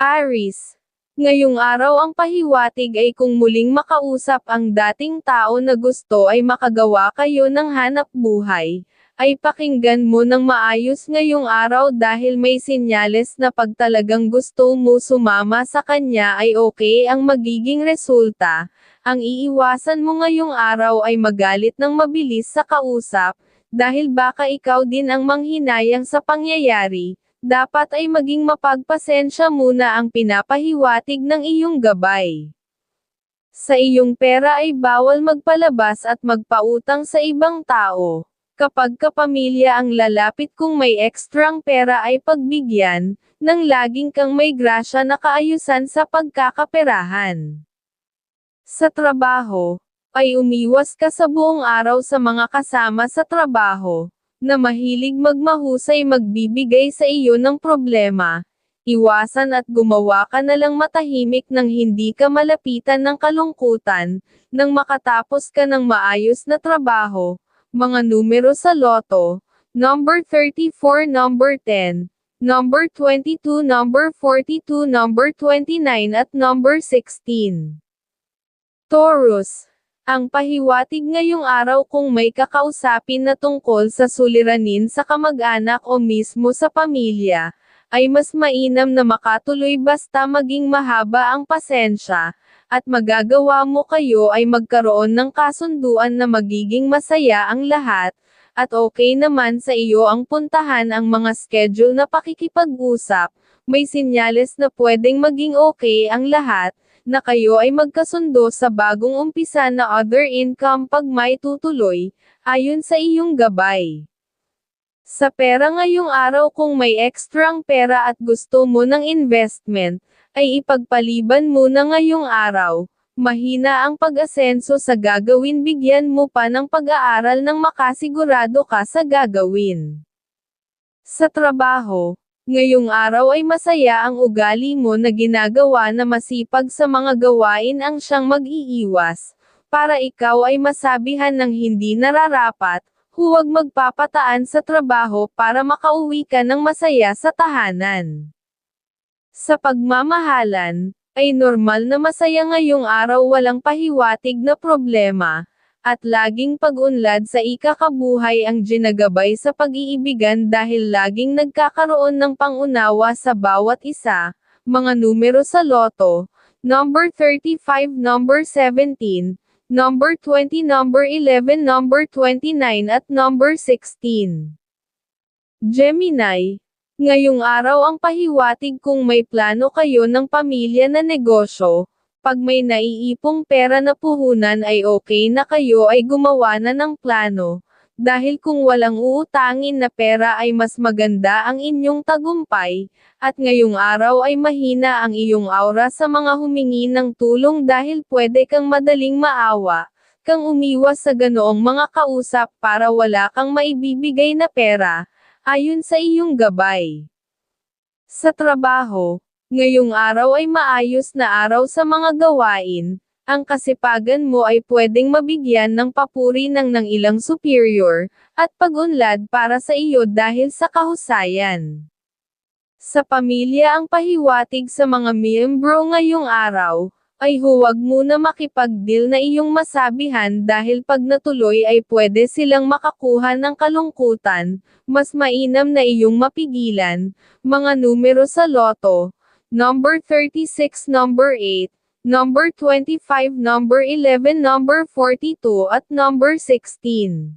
Aris. Ngayong araw ang pahiwatig ay kung muling makausap ang dating tao na gusto ay makagawa kayo ng hanap buhay, ay pakinggan mo ng maayos ngayong araw dahil may sinyales na pag talagang gusto mo sumama sa kanya ay okay ang magiging resulta. Ang iiwasan mo ngayong araw ay magalit ng mabilis sa kausap, dahil baka ikaw din ang manghinayang sa pangyayari, dapat ay maging mapagpasensya muna ang pinapahiwatig ng iyong gabay. Sa iyong pera ay bawal magpalabas at magpautang sa ibang tao. Kapag kapamilya ang lalapit kung may ekstrang pera ay pagbigyan, nang laging kang may grasya na kaayusan sa pagkakaperahan. Sa trabaho, ay umiwas ka sa buong araw sa mga kasama sa trabaho, na mahilig magmahusay magbibigay sa iyo ng problema. Iwasan at gumawa ka na lang matahimik nang hindi ka malapitan ng kalungkutan, nang makatapos ka ng maayos na trabaho, mga numero sa loto, number 34, number 10, number 22, number 42, number 29 at number 16. Taurus. Ang pahiwatig ngayong araw kung may kakausapin na tungkol sa suliranin sa kamag-anak o mismo sa pamilya, ay mas mainam na makatuloy basta maging mahaba ang pasensya, at magagawa mo kayo ay magkaroon ng kasunduan na magiging masaya ang lahat, at okay naman sa iyo ang puntahan ang mga schedule na pakikipag-usap, may sinyales na pwedeng maging okay ang lahat, na kayo ay magkasundo sa bagong umpisa na other income pag may tutuloy, ayon sa iyong gabay. Sa pera ngayong araw kung may ekstrang pera at gusto mo ng investment, ay ipagpaliban muna ngayong araw. Mahina ang pag-asenso sa gagawin bigyan mo pa ng pag-aaral nang makasigurado ka sa gagawin. Sa trabaho, ngayong araw ay masaya ang ugali mo na ginagawa na masipag sa mga gawain ang siyang mag-iiwas, para ikaw ay masabihan ng hindi nararapat, huwag magpapataan sa trabaho para makauwi ka ng masaya sa tahanan. Sa pagmamahalan, ay normal na masaya ngayong araw walang pahiwatig na problema, at laging pag-unlad sa ikakabuhay ang ginagabay sa pag-iibigan dahil laging nagkakaroon ng pangunawa sa bawat isa, mga numero sa loto, number 35, number 17, number 20, number 11, number 29 at number 16. Gemini, Ngayong araw ang pahiwatig kung may plano kayo ng pamilya na negosyo, pag may naiipong pera na puhunan ay okay na kayo ay gumawa na ng plano, dahil kung walang uutangin na pera ay mas maganda ang inyong tagumpay, at ngayong araw ay mahina ang iyong aura sa mga humingi ng tulong dahil pwede kang madaling maawa, kang umiwas sa ganoong mga kausap para wala kang maibibigay na pera, ayon sa iyong gabay. Sa trabaho, ngayong araw ay maayos na araw sa mga gawain, ang kasipagan mo ay pwedeng mabigyan ng papuri ng ng ilang superior, at pag-unlad para sa iyo dahil sa kahusayan. Sa pamilya ang pahiwatig sa mga miyembro ngayong araw, ay huwag muna makipag-deal na iyong masabihan dahil pag natuloy ay pwede silang makakuha ng kalungkutan, mas mainam na iyong mapigilan, mga numero sa loto, number 36, number 8, number 25, number 11, number 42 at number 16.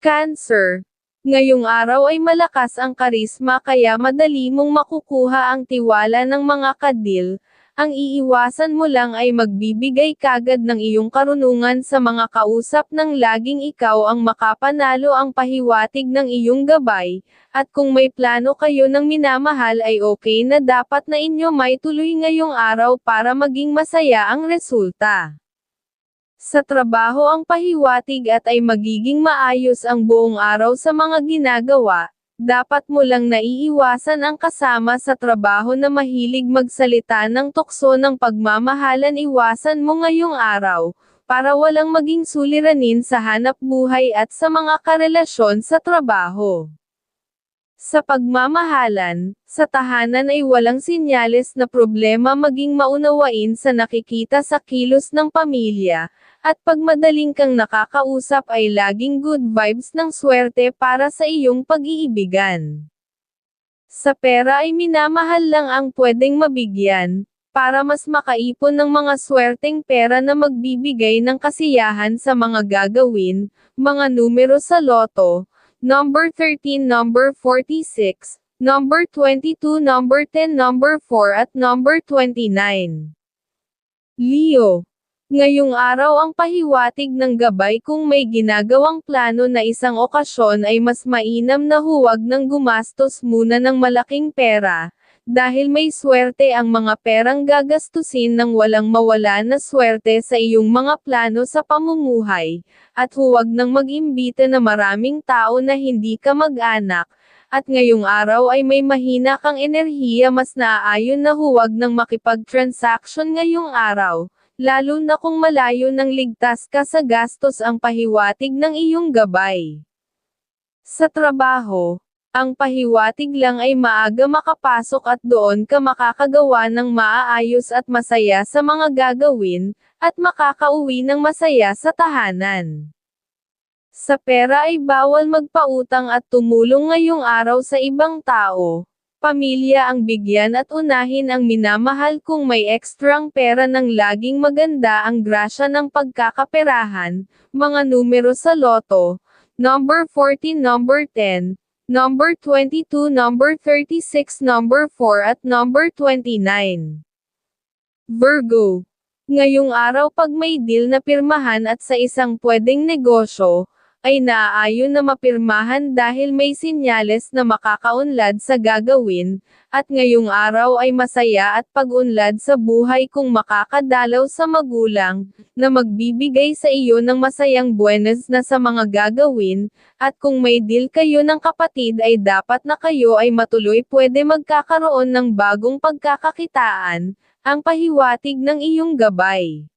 Cancer. Ngayong araw ay malakas ang karisma kaya madali mong makukuha ang tiwala ng mga kadil, ang iiwasan mo lang ay magbibigay kagad ng iyong karunungan sa mga kausap ng laging ikaw ang makapanalo ang pahiwatig ng iyong gabay, at kung may plano kayo ng minamahal ay okay na dapat na inyo may tuloy ngayong araw para maging masaya ang resulta. Sa trabaho ang pahiwatig at ay magiging maayos ang buong araw sa mga ginagawa, dapat mo lang naiiwasan ang kasama sa trabaho na mahilig magsalita ng tukso ng pagmamahalan iwasan mo ngayong araw, para walang maging suliranin sa hanap buhay at sa mga karelasyon sa trabaho. Sa pagmamahalan, sa tahanan ay walang sinyales na problema maging maunawain sa nakikita sa kilos ng pamilya, at pag madaling kang nakakausap ay laging good vibes ng swerte para sa iyong pag-iibigan. Sa pera ay minamahal lang ang pwedeng mabigyan, para mas makaipon ng mga swerteng pera na magbibigay ng kasiyahan sa mga gagawin, mga numero sa loto, number 13, number 46, number 22, number 10, number 4 at number 29. Leo. Ngayong araw ang pahiwatig ng gabay kung may ginagawang plano na isang okasyon ay mas mainam na huwag nang gumastos muna ng malaking pera, dahil may swerte ang mga perang gagastusin nang walang mawala na swerte sa iyong mga plano sa pamumuhay, at huwag nang mag-imbita na maraming tao na hindi ka mag-anak, at ngayong araw ay may mahina kang enerhiya mas naaayon na huwag nang makipag-transaction ngayong araw, lalo na kung malayo nang ligtas ka sa gastos ang pahiwatig ng iyong gabay. Sa trabaho, ang pahiwatig lang ay maaga makapasok at doon ka makakagawa ng maaayos at masaya sa mga gagawin, at makakauwi ng masaya sa tahanan. Sa pera ay bawal magpautang at tumulong ngayong araw sa ibang tao. Pamilya ang bigyan at unahin ang minamahal kung may ekstrang pera ng laging maganda ang grasya ng pagkakaperahan, mga numero sa loto, number 14 number 10, number 22, number 36, number 4 at number 29. Virgo. Ngayong araw pag may deal na pirmahan at sa isang pwedeng negosyo, ay naaayon na mapirmahan dahil may sinyales na makakaunlad sa gagawin, at ngayong araw ay masaya at pag-unlad sa buhay kung makakadalaw sa magulang, na magbibigay sa iyo ng masayang buenas na sa mga gagawin, at kung may deal kayo ng kapatid ay dapat na kayo ay matuloy pwede magkakaroon ng bagong pagkakakitaan, ang pahiwatig ng iyong gabay.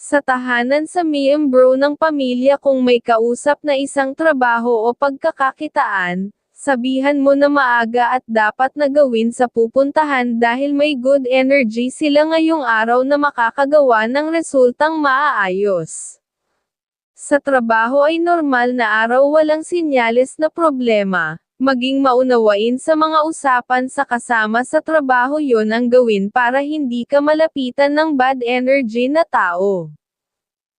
Sa tahanan sa miyembro ng pamilya kung may kausap na isang trabaho o pagkakakitaan, sabihan mo na maaga at dapat na gawin sa pupuntahan dahil may good energy sila ngayong araw na makakagawa ng resultang maaayos. Sa trabaho ay normal na araw walang sinyales na problema, maging maunawain sa mga usapan sa kasama sa trabaho yon ang gawin para hindi ka malapitan ng bad energy na tao.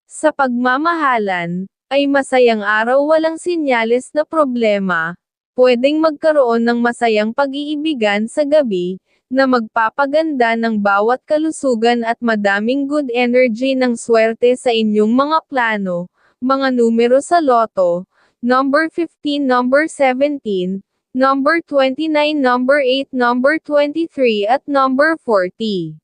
Sa pagmamahalan, ay masayang araw walang sinyales na problema, pwedeng magkaroon ng masayang pag-iibigan sa gabi, na magpapaganda ng bawat kalusugan at madaming good energy ng swerte sa inyong mga plano, mga numero sa loto, number 15, number 17, number 29, number 8, number 23 at number 40.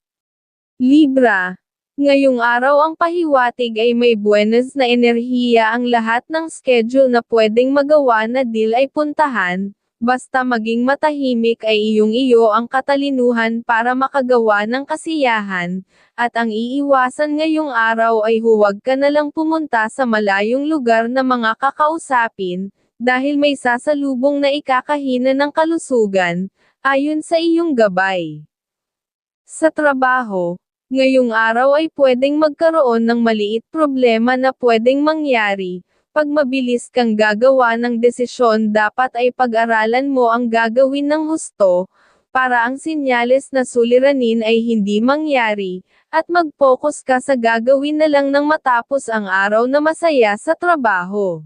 Libra. Ngayong araw ang pahiwatig ay may buenas na enerhiya ang lahat ng schedule na pwedeng magawa na deal ay puntahan, basta maging matahimik ay iyong iyo ang katalinuhan para makagawa ng kasiyahan, at ang iiwasan ngayong araw ay huwag ka na lang pumunta sa malayong lugar na mga kakausapin, dahil may sasalubong na ikakahina ng kalusugan, ayon sa iyong gabay. Sa trabaho, ngayong araw ay pwedeng magkaroon ng maliit problema na pwedeng mangyari, pag mabilis kang gagawa ng desisyon dapat ay pag-aralan mo ang gagawin ng husto, para ang sinyales na suliranin ay hindi mangyari, at mag-focus ka sa gagawin na lang nang matapos ang araw na masaya sa trabaho.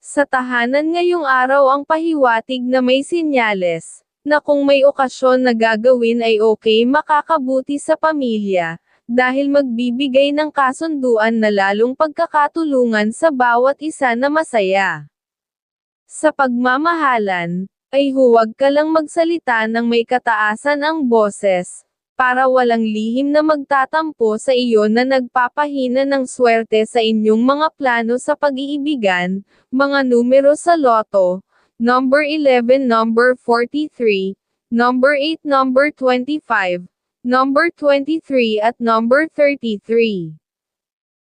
Sa tahanan ngayong araw ang pahiwatig na may sinyales, na kung may okasyon na gagawin ay okay makakabuti sa pamilya, dahil magbibigay ng kasunduan na lalong pagkakatulungan sa bawat isa na masaya. Sa pagmamahalan, ay huwag ka lang magsalita ng may kataasan ang boses, para walang lihim na magtatampo sa iyo na nagpapahina ng swerte sa inyong mga plano sa pag-iibigan, mga numero sa loto, number 11, number 43, number 8, number 25, number 23 at number 33.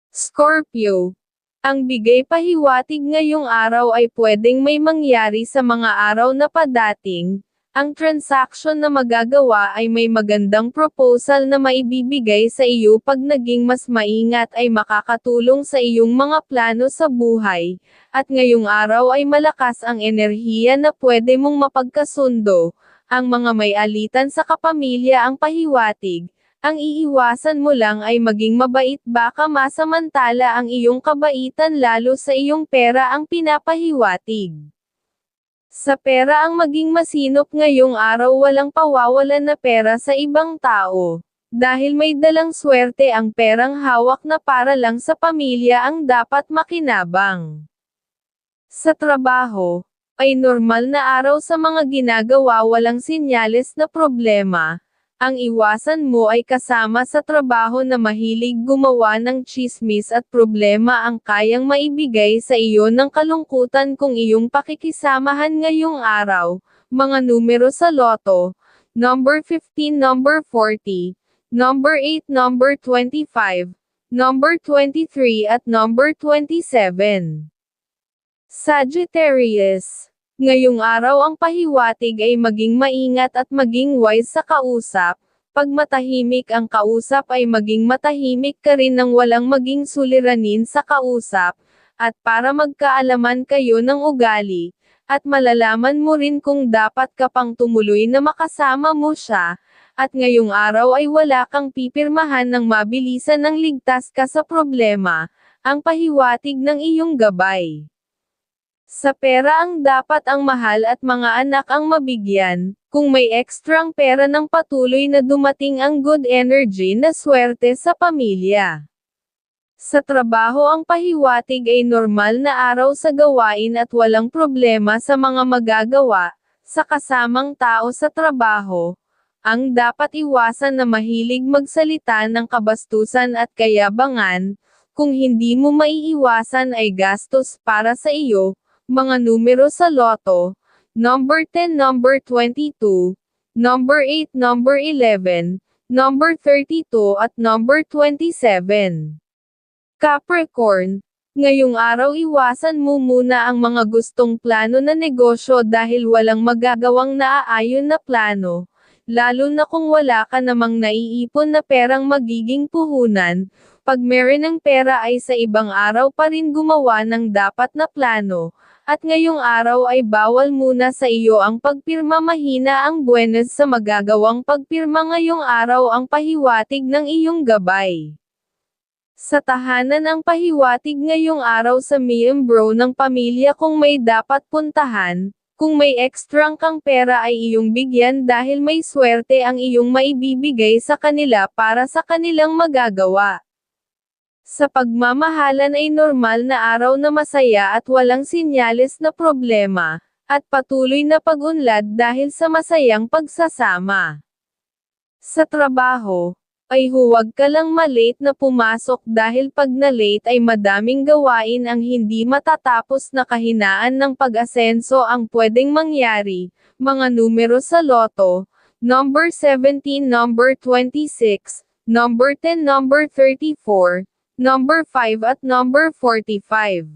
Scorpio. Ang bigay pahiwatig ngayong araw ay pwedeng may mangyari sa mga araw na padating. Ang transaction na magagawa ay may magandang proposal na maibibigay sa iyo pag naging mas maingat ay makakatulong sa iyong mga plano sa buhay. At ngayong araw ay malakas ang enerhiya na pwede mong mapagkasundo. Ang mga may alitan sa kapamilya ang pahiwatig. Ang iiwasan mo lang ay maging mabait baka masamantala ang iyong kabaitan lalo sa iyong pera ang pinapahiwatig. Sa pera ang maging masinop ngayong araw walang pawawalan na pera sa ibang tao. Dahil may dalang swerte ang perang hawak na para lang sa pamilya ang dapat makinabang. Sa trabaho, ay normal na araw sa mga ginagawa walang sinyales na problema, ang iwasan mo ay kasama sa trabaho na mahilig gumawa ng chismis at problema ang kayang maibigay sa iyo ng kalungkutan kung iyong pakikisamahan ngayong araw. Mga numero sa loto, number 15, number 40, number 8, number 25, number 23 at number 27. Sagittarius Ngayong araw ang pahiwatig ay maging maingat at maging wise sa kausap. Pag matahimik ang kausap ay maging matahimik ka rin nang walang maging suliranin sa kausap, at para magkaalaman kayo ng ugali, at malalaman mo rin kung dapat ka pang tumuloy na makasama mo siya, at ngayong araw ay wala kang pipirmahan ng mabilisan ng ligtas ka sa problema, ang pahiwatig ng iyong gabay. Sa pera ang dapat ang mahal at mga anak ang mabigyan, kung may ekstrang pera ng patuloy na dumating ang good energy na swerte sa pamilya. Sa trabaho ang pahiwatig ay normal na araw sa gawain at walang problema sa mga magagawa, sa kasamang tao sa trabaho, ang dapat iwasan na mahilig magsalita ng kabastusan at kayabangan, kung hindi mo maiiwasan ay gastos para sa iyo, mga numero sa loto, number 10, number 22, number 8, number 11, number 32 at number 27. Capricorn, ngayong araw iwasan mo muna ang mga gustong plano na negosyo dahil walang magagawang naaayon na plano, lalo na kung wala ka namang naiipon na perang magiging puhunan, pag meron ng pera ay sa ibang araw pa rin gumawa ng dapat na plano, at ngayong araw ay bawal muna sa iyo ang pagpirma mahina ang buenas sa magagawang pagpirma ngayong araw ang pahiwatig ng iyong gabay. Sa tahanan ang pahiwatig ngayong araw sa miyembro ng pamilya kung may dapat puntahan, kung may ekstrang kang pera ay iyong bigyan dahil may swerte ang iyong maibibigay sa kanila para sa kanilang magagawa. Sa pagmamahalan ay normal na araw na masaya at walang sinyales na problema, at patuloy na pag-unlad dahil sa masayang pagsasama. Sa trabaho, ay huwag ka lang malate na pumasok dahil pag na-late ay madaming gawain ang hindi matatapos na kahinaan ng pag-asenso ang pwedeng mangyari, mga numero sa loto, number 17, number 26, number 10, number 34, number 5 at number 45.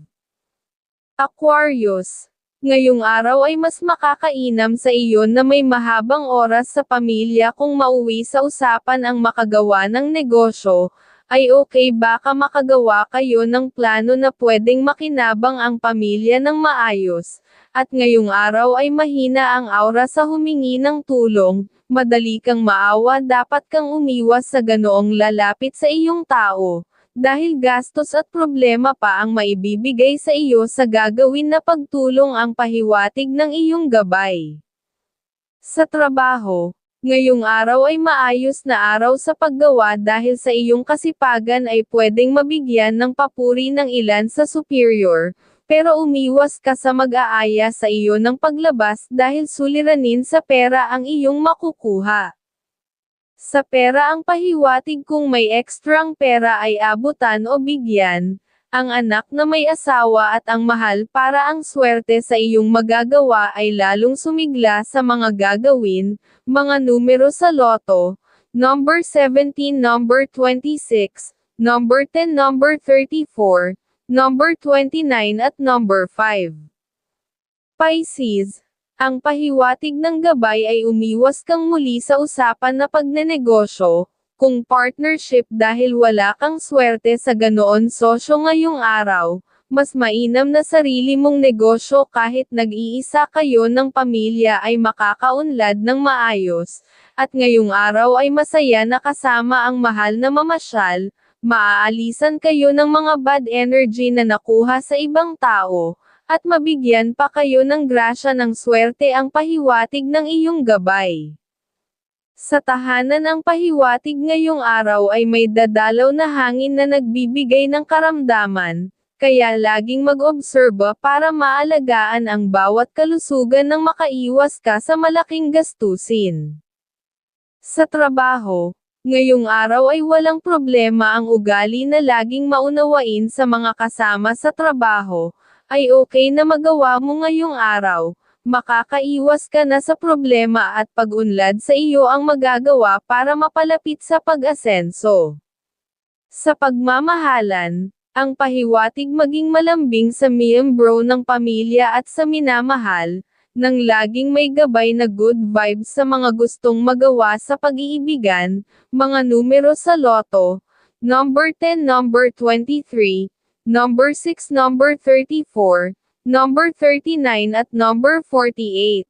Aquarius. Ngayong araw ay mas makakainam sa iyo na may mahabang oras sa pamilya kung mauwi sa usapan ang makagawa ng negosyo, ay okay baka makagawa kayo ng plano na pwedeng makinabang ang pamilya ng maayos, at ngayong araw ay mahina ang aura sa humingi ng tulong, madali kang maawa dapat kang umiwas sa ganoong lalapit sa iyong tao dahil gastos at problema pa ang maibibigay sa iyo sa gagawin na pagtulong ang pahiwatig ng iyong gabay. Sa trabaho, ngayong araw ay maayos na araw sa paggawa dahil sa iyong kasipagan ay pwedeng mabigyan ng papuri ng ilan sa superior, pero umiwas ka sa mag-aaya sa iyo ng paglabas dahil suliranin sa pera ang iyong makukuha. Sa pera ang pahiwatig kung may ekstrang pera ay abutan o bigyan, ang anak na may asawa at ang mahal para ang swerte sa iyong magagawa ay lalong sumigla sa mga gagawin, mga numero sa loto, number 17, number 26, number 10, number 34, number 29 at number 5. Pisces, ang pahiwatig ng gabay ay umiwas kang muli sa usapan na pagnenegosyo, kung partnership dahil wala kang swerte sa ganoon sosyo ngayong araw, mas mainam na sarili mong negosyo kahit nag-iisa kayo ng pamilya ay makakaunlad ng maayos, at ngayong araw ay masaya na kasama ang mahal na mamasyal, maaalisan kayo ng mga bad energy na nakuha sa ibang tao, at mabigyan pa kayo ng grasya ng swerte ang pahiwatig ng iyong gabay. Sa tahanan ang pahiwatig ngayong araw ay may dadalaw na hangin na nagbibigay ng karamdaman, kaya laging mag-obserba para maalagaan ang bawat kalusugan ng makaiwas ka sa malaking gastusin. Sa trabaho, ngayong araw ay walang problema ang ugali na laging maunawain sa mga kasama sa trabaho, ay okay na magawa mo ngayong araw, makakaiwas ka na sa problema at pag-unlad sa iyo ang magagawa para mapalapit sa pag-asenso. Sa pagmamahalan, ang pahiwatig maging malambing sa miyembro ng pamilya at sa minamahal, nang laging may gabay na good vibes sa mga gustong magawa sa pag-iibigan, mga numero sa loto, number 10, number 23, number 6, number 34, number 39 at number 48.